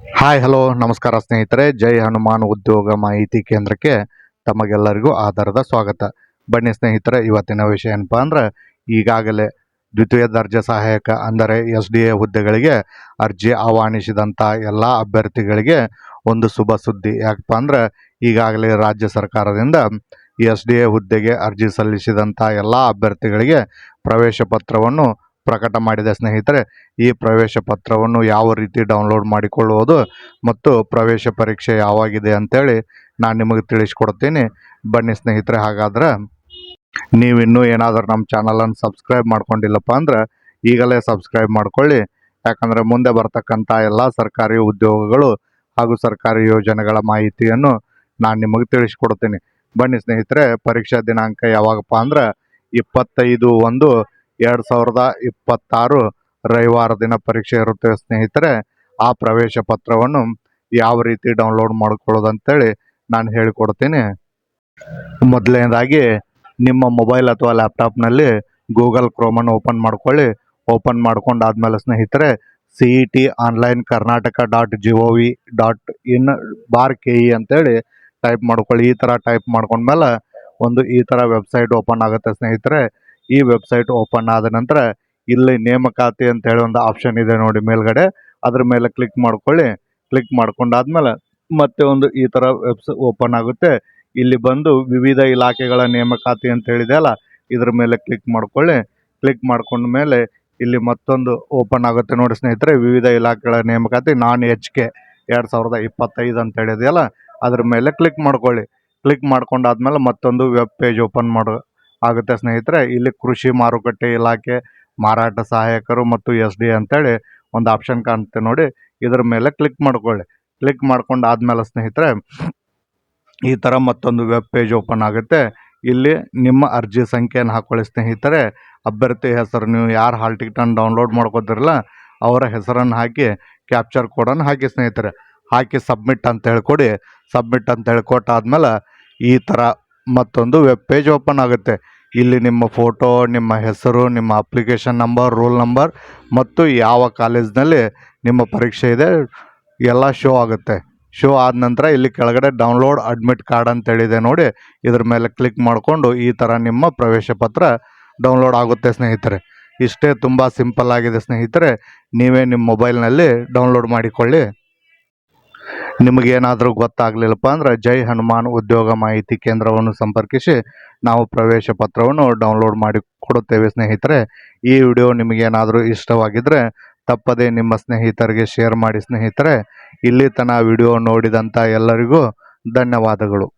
Hi hello ನಮಸ್ಕಾರ ಸ್ನೇಹಿತರೆ. ಜೈ ಹನುಮಾನ್ ಉದ್ಯೋಗ ಮಾಹಿತಿ ಕೇಂದ್ರಕ್ಕೆ ತಮಗೆಲ್ಲರಿಗೂ ಆಧಾರದ ಸ್ವಾಗತ. ಬನ್ನಿ ಸ್ನೇಹಿತರೆ, ಇವತ್ತಿನ ವಿಷಯ ಏನಪ್ಪ ಅಂದ್ರೆ, ಈಗಾಗಲೇ ದ್ವಿತೀಯ ದರ್ಜೆ ಸಹಾಯಕ ಅಂದರೆ ಎಸ್ ಡಿ ಎ ಹುದ್ದೆಗಳಿಗೆ ಅರ್ಜಿ ಆಹ್ವಾನಿಸಿದಂಥ ಎಲ್ಲ ಅಭ್ಯರ್ಥಿಗಳಿಗೆ ಒಂದು ಶುಭ ಸುದ್ದಿ. ಯಾಕಪ್ಪ ಅಂದ್ರೆ, ಈಗಾಗಲೇ ರಾಜ್ಯ ಸರ್ಕಾರದಿಂದ ಎಸ್ ಡಿ ಎ ಹುದ್ದೆಗೆ ಅರ್ಜಿ ಸಲ್ಲಿಸಿದಂಥ ಎಲ್ಲ ಅಭ್ಯರ್ಥಿಗಳಿಗೆ ಪ್ರವೇಶ ಪತ್ರವನ್ನು ಪ್ರಕಟ ಮಾಡಿದೆ ಸ್ನೇಹಿತರೆ, ಈ ಪ್ರವೇಶ ಪತ್ರವನ್ನು ಯಾವ ರೀತಿ ಡೌನ್ಲೋಡ್ ಮಾಡಿಕೊಳ್ಳುವುದು ಮತ್ತು ಪ್ರವೇಶ ಪರೀಕ್ಷೆ ಯಾವಾಗಿದೆ ಅಂತೇಳಿ ನಾನು ನಿಮಗೆ ತಿಳಿಸ್ಕೊಡ್ತೀನಿ. ಬನ್ನಿ ಸ್ನೇಹಿತರೆ, ಹಾಗಾದ್ರೆ ನೀವಿನ್ನೂ ಏನಾದರೂ ನಮ್ಮ ಚಾನಲನ್ನು ಸಬ್ಸ್ಕ್ರೈಬ್ ಮಾಡ್ಕೊಂಡಿಲ್ಲಪ್ಪ ಅಂದ್ರೆ ಈಗಲೇ ಸಬ್ಸ್ಕ್ರೈಬ್ ಮಾಡ್ಕೊಳ್ಳಿ. ಯಾಕಂದರೆ ಮುಂದೆ ಬರ್ತಕ್ಕಂಥ ಎಲ್ಲ ಸರ್ಕಾರಿ ಉದ್ಯೋಗಗಳು ಹಾಗೂ ಸರ್ಕಾರಿ ಯೋಜನೆಗಳ ಮಾಹಿತಿಯನ್ನು ನಾನು ನಿಮಗೆ ತಿಳಿಸ್ಕೊಡ್ತೀನಿ. ಬನ್ನಿ ಸ್ನೇಹಿತರೆ, ಪರೀಕ್ಷಾ ದಿನಾಂಕ ಯಾವಾಗಪ್ಪ ಅಂದ್ರೆ ಇಪ್ಪತ್ತೈದು ಒಂದು ಎರಡು ಸಾವಿರದ ಇಪ್ಪತ್ತಾರು ರವಿವಾರ ದಿನ ಪರೀಕ್ಷೆ ಇರುತ್ತೆ ಸ್ನೇಹಿತರೆ, ಆ ಪ್ರವೇಶ ಪತ್ರವನ್ನು ಯಾವ ರೀತಿ ಡೌನ್ಲೋಡ್ ಮಾಡ್ಕೊಳ್ಳೋದು ಅಂತೇಳಿ ನಾನು ಹೇಳಿಕೊಡ್ತೀನಿ. ಮೊದಲನೇದಾಗಿ, ನಿಮ್ಮ ಮೊಬೈಲ್ ಅಥವಾ ಲ್ಯಾಪ್ಟಾಪ್ನಲ್ಲಿ ಗೂಗಲ್ ಕ್ರೋಮನ್ನು ಓಪನ್ ಮಾಡ್ಕೊಳ್ಳಿ. ಓಪನ್ ಮಾಡ್ಕೊಂಡಾದ್ಮೇಲೆ ಸ್ನೇಹಿತರೆ C E T online Karnataka dot G O V dot in bar K E ಅಂತೇಳಿ ಟೈಪ್ ಮಾಡ್ಕೊಳ್ಳಿ. ಈ ಥರ ಟೈಪ್ ಮಾಡ್ಕೊಂಡ್ಮೇಲೆ ಒಂದು ಈ ಥರ ವೆಬ್ಸೈಟ್ ಓಪನ್ ಆಗುತ್ತೆ ಸ್ನೇಹಿತರೆ. ಈ ವೆಬ್ಸೈಟ್ ಓಪನ್ ಆದ ನಂತರ ಇಲ್ಲಿ ನೇಮಕಾತಿ ಅಂತ ಹೇಳಿ ಒಂದು ಆಪ್ಷನ್ ಇದೆ ನೋಡಿ ಮೇಲ್ಗಡೆ. ಅದ್ರ ಮೇಲೆ ಕ್ಲಿಕ್ ಮಾಡ್ಕೊಳ್ಳಿ. ಕ್ಲಿಕ್ ಮಾಡ್ಕೊಂಡಾದ್ಮೇಲೆ ಮತ್ತೆ ಒಂದು ಈ ಥರ ವೆಬ್ಸ್ ಓಪನ್ ಆಗುತ್ತೆ. ಇಲ್ಲಿ ಬಂದು ವಿವಿಧ ಇಲಾಖೆಗಳ ನೇಮಕಾತಿ ಅಂತ ಹೇಳಿದೆ ಅಲ್ಲ, ಇದ್ರ ಮೇಲೆ ಕ್ಲಿಕ್ ಮಾಡ್ಕೊಳ್ಳಿ. ಕ್ಲಿಕ್ ಮಾಡ್ಕೊಂಡ ಮೇಲೆ ಇಲ್ಲಿ ಮತ್ತೊಂದು ಓಪನ್ ಆಗುತ್ತೆ ನೋಡಿ ಸ್ನೇಹಿತರೆ, ವಿವಿಧ ಇಲಾಖೆಗಳ ನೇಮಕಾತಿ ನಾನ್ ಎಚ್ ಕೆ ಎರಡು ಸಾವಿರದ ಇಪ್ಪತ್ತೈದು ಅಂತ ಹೇಳಿದೆಯಲ್ಲ ಅದ್ರ ಮೇಲೆ ಕ್ಲಿಕ್ ಮಾಡ್ಕೊಳ್ಳಿ. ಕ್ಲಿಕ್ ಮಾಡ್ಕೊಂಡಾದ್ಮೇಲೆ ಮತ್ತೊಂದು ವೆಬ್ ಪೇಜ್ ಓಪನ್ ಮಾಡು ಆಗುತ್ತೆ ಸ್ನೇಹಿತರೆ. ಇಲ್ಲಿ ಕೃಷಿ ಮಾರುಕಟ್ಟೆ ಇಲಾಖೆ, ಮಾರಾಟ ಸಹಾಯಕರು ಮತ್ತು ಎಸ್ ಡಿ ಅಂತೇಳಿ ಒಂದು ಆಪ್ಷನ್ ಕಾಣುತ್ತೆ ನೋಡಿ. ಇದರ ಮೇಲೆ ಕ್ಲಿಕ್ ಮಾಡ್ಕೊಳ್ಳಿ. ಕ್ಲಿಕ್ ಮಾಡ್ಕೊಂಡು ಆದ್ಮೇಲೆ ಸ್ನೇಹಿತರೆ, ಈ ಥರ ಮತ್ತೊಂದು ವೆಬ್ ಪೇಜ್ ಓಪನ್ ಆಗುತ್ತೆ. ಇಲ್ಲಿ ನಿಮ್ಮ ಅರ್ಜಿ ಸಂಖ್ಯೆಯನ್ನು ಹಾಕೊಳ್ಳಿ ಸ್ನೇಹಿತರೆ. ಅಭ್ಯರ್ಥಿ ಹೆಸರು ನೀವು ಯಾರು ಹಾಲ್ ಟಿಕೆಟನ್ನು ಡೌನ್ಲೋಡ್ ಮಾಡ್ಕೋತಿರಲ್ಲ, ಅವರ ಹೆಸರನ್ನು ಹಾಕಿ ಕ್ಯಾಪ್ಚರ್ ಕೋಡನ್ನು ಹಾಕಿ ಸ್ನೇಹಿತರೆ. ಹಾಕಿ ಸಬ್ಮಿಟ್ ಅಂತ ಹೇಳ್ಕೊಡಿ. ಸಬ್ಮಿಟ್ ಅಂತ ಹೇಳ್ಕೊಟ್ಟಾದ್ಮೇಲೆ ಈ ಥರ ಮತ್ತೊಂದು ವೆಬ್ ಪೇಜ್ ಓಪನ್ ಆಗುತ್ತೆ. ಇಲ್ಲಿ ನಿಮ್ಮ ಫೋಟೋ ನಿಮ್ಮ ಹೆಸರು, ನಿಮ್ಮ ಅಪ್ಲಿಕೇಶನ್ ನಂಬರ್ ರೋಲ್ ನಂಬರ್ ಮತ್ತು ಯಾವ ಕಾಲೇಜ್ನಲ್ಲಿ ನಿಮ್ಮ ಪರೀಕ್ಷೆ ಇದೆ, ಎಲ್ಲ ಶೋ ಆಗುತ್ತೆ. ಶೋ ಆದ ನಂತರ ಇಲ್ಲಿ ಕೆಳಗಡೆ ಡೌನ್ಲೋಡ್ ಅಡ್ಮಿಟ್ ಕಾರ್ಡ್ ಅಂತ ಹೇಳಿದೆ ನೋಡಿ. ಇದ್ರ ಮೇಲೆ ಕ್ಲಿಕ್ ಮಾಡಿಕೊಂಡು ಈ ಥರ ನಿಮ್ಮ ಪ್ರವೇಶ ಪತ್ರ ಡೌನ್ಲೋಡ್ ಆಗುತ್ತೆ ಸ್ನೇಹಿತರೆ. ಇಷ್ಟೇ ತುಂಬ ಸಿಂಪಲ್ ಆಗಿದೆ ಸ್ನೇಹಿತರೆ. ನೀವೇ ನಿಮ್ಮ ಮೊಬೈಲ್ನಲ್ಲಿ ಡೌನ್ಲೋಡ್ ಮಾಡಿಕೊಳ್ಳಿ. ನಿಮಗೇನಾದರೂ ಗೊತ್ತಾಗಲಿಲ್ಲಪ್ಪ ಅಂದ್ರೆ ಜೈ ಹನುಮಾನ್ ಉದ್ಯೋಗ ಮಾಹಿತಿ ಕೇಂದ್ರವನ್ನು ಸಂಪರ್ಕಿಸಿ ನಾವು ಪ್ರವೇಶ ಪತ್ರವನ್ನು ಡೌನ್ಲೋಡ್ ಮಾಡಿ ಕೊಡುತ್ತೇವೆ ಸ್ನೇಹಿತರೆ. ಈ ವಿಡಿಯೋ ನಿಮಗೇನಾದರೂ ಇಷ್ಟವಾಗಿದ್ದರೆ ತಪ್ಪದೇ ನಿಮ್ಮ ಸ್ನೇಹಿತರಿಗೆ ಶೇರ್ ಮಾಡಿ ಸ್ನೇಹಿತರೆ. ಇಲ್ಲಿ ತನ ವಿಡಿಯೋ ನೋಡಿದಂಥ ಎಲ್ಲರಿಗೂ ಧನ್ಯವಾದಗಳು.